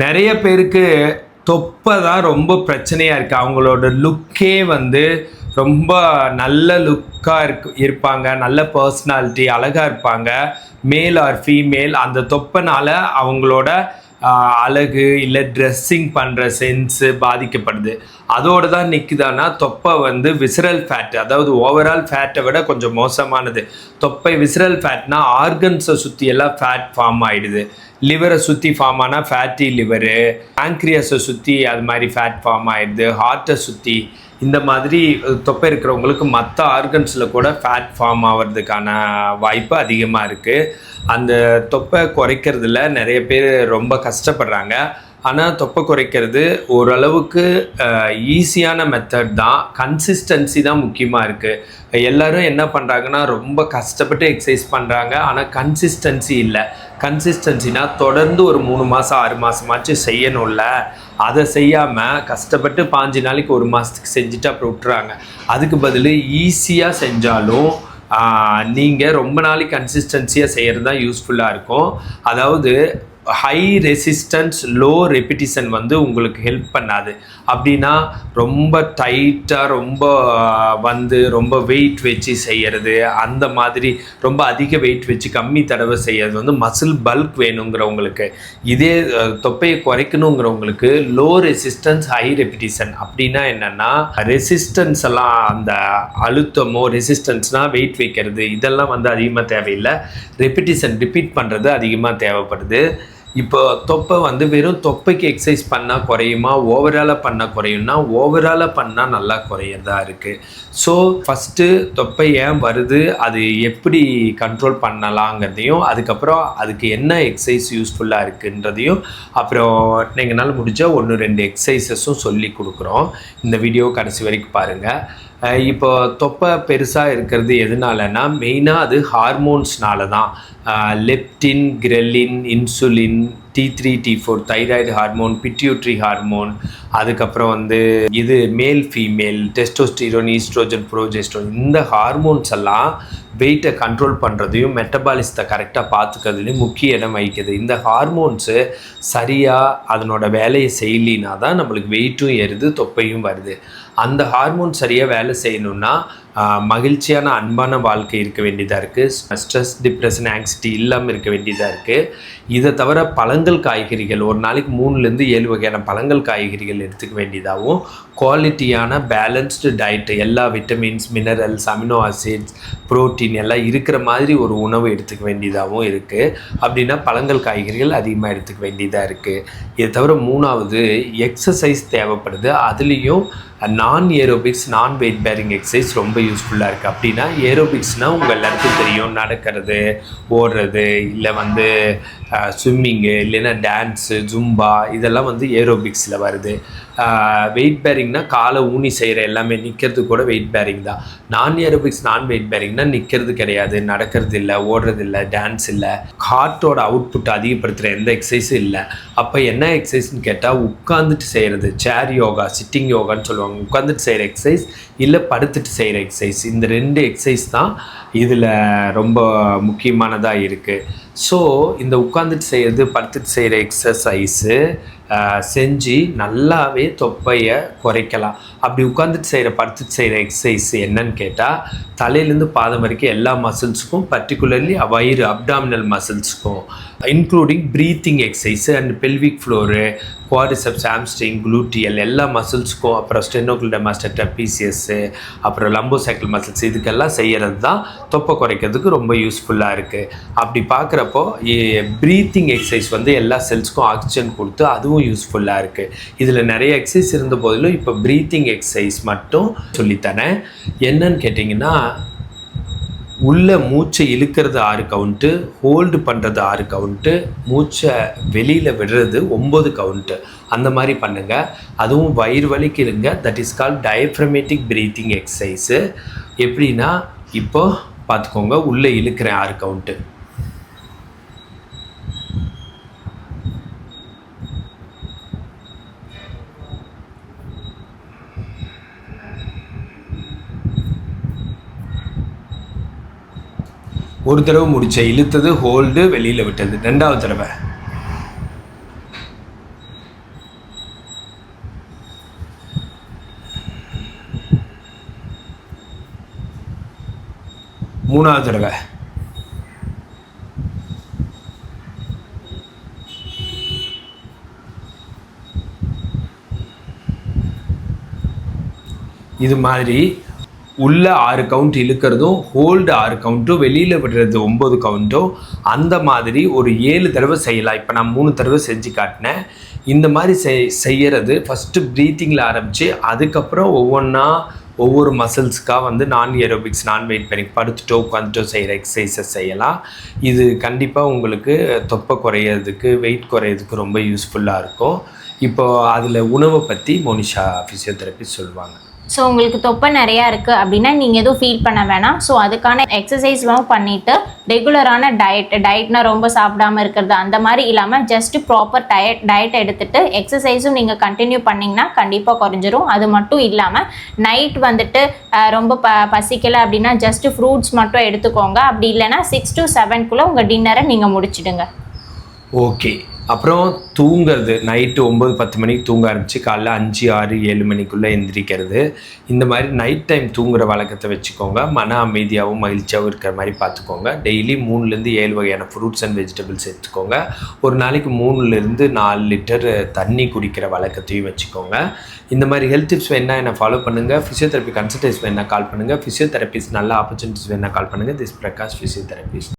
நிறைய பேருக்கு தொப்பை தான் ரொம்ப பிரச்சனையாக இருக்குது அவங்களோட லுக்கே வந்து ரொம்ப நல்ல லுக்காக இருக்கு இருப்பாங்க. நல்ல பர்சனாலிட்டி அழகாக இருப்பாங்க. மேல் ஆர் ஃபீமேல் அந்த தொப்பைனால அவங்களோட அழகு இல்லை ட்ரெஸ்ஸிங் பண்ணுற சென்ஸு பாதிக்கப்படுது. அதோடு தான் நிற்குதான்னா தொப்பை வந்து விசரல் ஃபேட் அதாவது ஓவரால் ஃபேட்டை விட கொஞ்சம் மோசமானது. தொப்பை விசரல் ஃபேட்னா ஆர்கன்ஸை சுற்றி எல்லாம் ஃபேட் ஃபார்ம் ஆகிடுது லிவரை சுற்றி ஃபார்ம் ஆனால் ஃபேட்டி லிவரு ஆங்க்ரியஸை சுற்றி அது மாதிரி ஃபேட் ஃபார்ம் ஆயிடுது. ஹார்ட்டை சுற்றி இந்த மாதிரி தொப்பை இருக்கிறவங்களுக்கு மற்ற ஆர்கன்ஸில் கூட ஃபேட் ஃபார்ம் ஆகிறதுக்கான வாய்ப்பு அதிகமாக இருக்குது அந்த தொப்பை குறைக்கிறதுல நிறைய பேர் ரொம்ப கஷ்டப்படுறாங்க. ஆனால் தொப்பை குறைக்கிறது ஓரளவுக்கு ஈஸியான மெத்தட் தான். கன்சிஸ்டன்சி தான் முக்கியமாக இருக்குது எல்லோரும் என்ன பண்ணுறாங்கன்னா ரொம்ப கஷ்டப்பட்டு எக்ஸசைஸ் பண்ணுறாங்க ஆனால் கன்சிஸ்டன்சி இல்லை. கன்சிஸ்டன்சினா தொடர்ந்து ஒரு மூணு மாதம் ஆறு மாதமாச்சும் செய்யணும்ல. அதை செய்யாமல் கஷ்டப்பட்டு பாஞ்சு நாளைக்கு ஒரு மாதத்துக்கு செஞ்சுட்டு அப்புறம் விட்டுறாங்க. அதுக்கு பதில் ஈஸியாக செஞ்சாலும் நீங்கள் ரொம்ப நாளைக்கு கன்சிஸ்டன்சியாக செய்கிறது தான் யூஸ்ஃபுல்லாக இருக்கும். அதாவது ஹை ரெசிஸ்டன்ஸ் லோ ரெப்பிட்டிஷன் வந்து உங்களுக்கு ஹெல்ப் பண்ணாது. அப்படின்னா ரொம்ப டைட்டாக ரொம்ப வந்து ரொம்ப வெயிட் வச்சு செய்கிறது அந்த மாதிரி ரொம்ப அதிக வெயிட் வச்சு கம்மி தடவை செய்கிறது வந்து மசில் பல்க் வேணுங்கிறவங்களுக்கு. இதே தொப்பையை குறைக்கணுங்கிறவங்களுக்கு லோ ரெசிஸ்டன்ஸ் ஹை ரெப்பிட்டிஷன் அப்படின்னா என்னன்னா ரெசிஸ்டன்ஸ் எல்லாம் அந்த அழுத்தமோ ரெசிஸ்டன்ஸ்னால் வெயிட் வைக்கிறது இதெல்லாம் வந்து அதிகமாக தேவையில்லை. ரெப்பிட்டிஷன் ரிப்பீட் பண்ணுறது அதிகமாக தேவைப்படுது. இப்போ தொப்பை வந்து வெறும் தொப்பைக்கு எக்ஸசைஸ் பண்ணால் குறையுமா? ஓவராலாக பண்ணால் குறையும்னா ஓவராலாக பண்ணால் நல்லா குறையதாக இருக்குது ஸோ ஃபஸ்ட்டு தொப்பை ஏன் வருது? அது எப்படி கண்ட்ரோல் பண்ணலாங்கிறதையும் அதுக்கப்புறம் அதுக்கு என்ன எக்ஸசைஸ் யூஸ்ஃபுல்லாக இருக்குன்றதையும் அப்புறம் எங்களால் முடிஞ்ச ஒன்று ரெண்டு எக்ஸசைசஸும் சொல்லி கொடுக்குறோம். இந்த வீடியோ கடைசி வரைக்கும் பாருங்கள் இப்போ தொப்பை பெருசாக இருக்கிறது எதனாலன்னா மெயினாக அது ஹார்மோன்ஸ்னால தான் leptin ghrelin insulin um, T three T four thyroid hormone pituitary hormone அதுக்கப்புறம் வந்து இது மேல் ஃபீமேல் டெஸ்டோஸ்டீரோன் ஈஸ்ட்ரோஜன் ப்ரோஜெஸ்ட்ரோன் இந்த ஹார்மோன்ஸ் எல்லாம் வெயிட்டை கண்ட்ரோல் பண்ணுறதையும் மெட்டபாலிசத்தை கரெக்டாக பார்த்துக்கிறதுலையும் முக்கிய இடம் வகிக்குது. இந்த ஹார்மோன்ஸு சரியாக அதனோட வேலையை செய்யலினா தான் நம்மளுக்கு வெயிட்டும் ஏறுது தொப்பையும் வருது. அந்த ஹார்மோன் சரியாக வேலை செய்யணும்னா மகிழ்ச்சியான அன்பான வாழ்க்கை இருக்க வேண்டியதாக இருக்குது ஸ்ட்ரெஸ் டிப்ரெஷன் ஆங்ஸிட்டி இல்லாமல் இருக்க வேண்டியதாக இருக்குது இதை தவிர பழங்கள் காய்கறிகள். ஒரு நாளைக்கு மூணுலேருந்து ஏழு வகையான பழங்கள் காய்கறிகள் எடுத்துக்க வேண்டியதாகவும் குவாலிட்டியான பேலன்ஸ்டு டயட்டு எல்லா vitamins minerals amino acids protein எல்லாம் இருக்கிற மாதிரி ஒரு உணவு எடுத்துக்க வேண்டியதாகவும் இருக்குது அப்படின்னா பழங்கள் காய்கறிகள் அதிகமாக எடுத்துக்க வேண்டியதாக இருக்குது இதை தவிர மூணாவது எக்ஸசைஸ் தேவைப்படுது. அதுலேயும் நான் ஏரோபிக்ஸ் நான் வெயிட் பேரிங் எக்ஸசைஸ் ரொம்ப யூஸ்ஃபுல்லாக இருக்குது அப்படின்னா ஏரோபிக்ஸ்னால் உங்கள் எல்லாருக்கும் தெரியும். நடக்கிறது ஓடுறது இல்லை வந்து ஸ்விம்மிங்கு இல்லைன்னா டான்ஸு ஜும்பா இதெல்லாம் வந்து ஏரோபிக்ஸில் வருது. வெயிட் பேரிங்னா காலை ஊனி செய்கிற எல்லாமே நிற்கிறது கூட வெயிட் பேரிங் தான். நான் ஏரோபிக்ஸ் நான் வெயிட் பேரிங்னா நிற்கிறது கிடையாது நடக்கிறது இல்லை ஓடுறது இல்லை டான்ஸ் இல்லை. ஹார்ட்டோட அவுட்புட் அதிகப்படுத்துகிற எந்த எக்ஸசைஸும் இல்லை. அப்போ என்ன எக்ஸசைஸ்னு கேட்டால் உட்காந்துட்டு செய்கிறது சேர் யோகா சிட்டிங் யோகான்னு சொல்லுவாங்க. உட்காந்துட்டு செய்கிற எக்ஸசைஸ் இல்லை படுத்துட்டு செய்கிற எக்ஸசைஸ் இந்த ரெண்டு எக்ஸசைஸ் தான் இதில் ரொம்ப முக்கியமானதாக இருக்குது ஸோ இந்த உட்காந்துட்டு செய்கிறது படுத்துட்டு செய்கிற எக்ஸசைஸு செஞ்சு நல்லாவே தொப்பையை குறைக்கலாம். அப்படி உட்காந்துட்டு செய்கிற படுத்துட்டு செய்கிற எக்ஸசைஸ் என்னன்னு கேட்டால் தலையிலேருந்து பாதம் வரைக்கும் எல்லா மசில்ஸுக்கும் பர்டிகுலர்லி வயிறு abdominal மசில்ஸுக்கும் including breathing exercise and pelvic floor quadriceps hamstring gluteal எல்லா மசில்ஸுக்கும் அப்புறம் ஸ்டெனோக்ளிடமாஸ்டர் பிசிஎஸ்ஸு அப்புறம் லம்போசைக்கிள் மசில்ஸ் இதுக்கெல்லாம் செய்கிறது தான் தொப்பை குறைக்கிறதுக்கு ரொம்ப யூஸ்ஃபுல்லாக இருக்குது அப்படி பார்க்குறப்போ ப்ரீத்திங் எக்ஸசைஸ் வந்து எல்லா செல்ஸ்க்கும் ஆக்சிஜன் கொடுத்து அதுவும் யூஸ்ஃபுல்லாக இருக்குது இதில் நிறைய எக்ஸசைஸ் இருந்த போதிலும் இப்போ ப்ரீத்திங் எக்ஸசைஸ் மட்டும் சொல்லித்தரேன். என்னன்னு கேட்டிங்கன்னா உள்ள மூச்சை இழுக்கிறது ஆறு கவுண்ட்டு ஹோல்டு பண்ணுறது ஆறு கவுண்ட்டு மூச்சை வெளியில் விடுறது ஒம்பது கவுண்ட்டு அந்த மாதிரி பண்ணுங்கள் அதுவும் வயிறு வலிக்கு இருங்க that is call diaphragmatic breathing exercise எப்படின்னா இப்போ பார்த்துக்கோங்க உள்ளே இழுக்கிறேன் ஆறு கவுண்ட்டு ஒரு தடவை முடிச்ச இழுத்தது ஹோல்டு வெளியில் விட்டது. ரெண்டாவது தடவை. மூணாவது தடவை. இது மாதிரி உள்ள ஆறு கவுண்ட் இழுக்கிறதும் ஹோல்டு ஆறு கவுண்ட்டும் வெளியில் விடுறது ஒம்பது கவுண்ட்டும் அந்த மாதிரி ஒரு ஏழு தடவை செய்யலாம். இப்போ நான் மூணு தடவை செஞ்சு காட்டினேன். இந்த மாதிரி செய் செய்யறது ஃபஸ்ட்டு ப்ரீத்திங்கில் ஆரம்பித்து அதுக்கப்புறம் ஒவ்வொன்றா ஒவ்வொரு மசில்ஸ்க்காக வந்து நான் ஏரோபிக்ஸ் நான் வெயிட் பண்ணி படுத்துட்டோ உட்காந்துட்டோ செய்கிற எக்ஸசைஸஸ் செய்யலாம். இது கண்டிப்பாக உங்களுக்கு தொப்பை குறையிறதுக்கு வெயிட் குறையிறதுக்கு ரொம்ப யூஸ்ஃபுல்லாக இருக்கும். இப்போ அதில் உணவை பற்றி மோனிஷா ஃபிசியோதெரப்பி சொல்லுவாங்க. ஸோ உங்களுக்கு தொப்பை நிறையா இருக்குது அப்படின்னா நீங்கள் எதுவும் ஃபீல் பண்ண வேணாம். ஸோ அதுக்கான எக்ஸசைஸ்லாம் பண்ணிவிட்டு ரெகுலரான டயட் டயட்னா ரொம்ப சாப்பிடாம இருக்கிறது அந்த மாதிரி இல்லாமல் ஜஸ்ட் ப்ராப்பர் டயட் டயட் எடுத்துகிட்டு எக்ஸசைஸும் நீங்கள் கண்டினியூ பண்ணிங்கன்னா கண்டிப்பாக குறைஞ்சிரும். அது மட்டும் இல்லாமல் நைட் வந்துட்டு ரொம்ப ப பசிக்கலை அப்படின்னா ஜஸ்ட் ஃப்ரூட்ஸ் மட்டும் எடுத்துக்கோங்க. அப்படி இல்லைன்னா சிக்ஸ் டு செவன்குள்ளே உங்கள் டின்னரை நீங்கள் முடிச்சிடுங்க. ஓகே அப்புறம் தூங்குறது நைட்டு ஒம்பது பத்து மணிக்கு தூங்க ஆரம்பிச்சு காலைல அஞ்சு ஆறு ஏழு மணிக்குள்ளே எந்திரிக்கிறது. இந்த மாதிரி நைட் டைம் தூங்குகிற வழக்கத்தை வச்சுக்கோங்க. மன அமைதியாகவும் மகிழ்ச்சியாகவும் இருக்கிற மாதிரி பார்த்துக்கோங்க. டெய்லி மூணுலேருந்து ஏழு வகையான ஃப்ரூட்ஸ் அண்ட் வெஜிடபிள்ஸ் எடுத்துக்கோங்க ஒரு நாளைக்கு மூணுலேருந்து நாலு லிட்டர் தண்ணி குடிக்கிற வழக்கத்தையும் வச்சுக்கோங்க. இந்த மாதிரி ஹெல்த் டிப்ஸ் வேணால் என்ன ஃபாலோ பண்ணுங்கள் ஃபிசியோதெரப்பி கன்சல்டேஷன் வேணால் கால் பண்ணுங்கள் ஃபிசியோதெரபிஸ்ட் நல்ல ஆப்பர்ச்சுனிட்டிஸ் வேணால் கால் பண்ணுங்கள் திஸ் பிரகாஷ் ஃபிசியோதெரபிஸ்ட்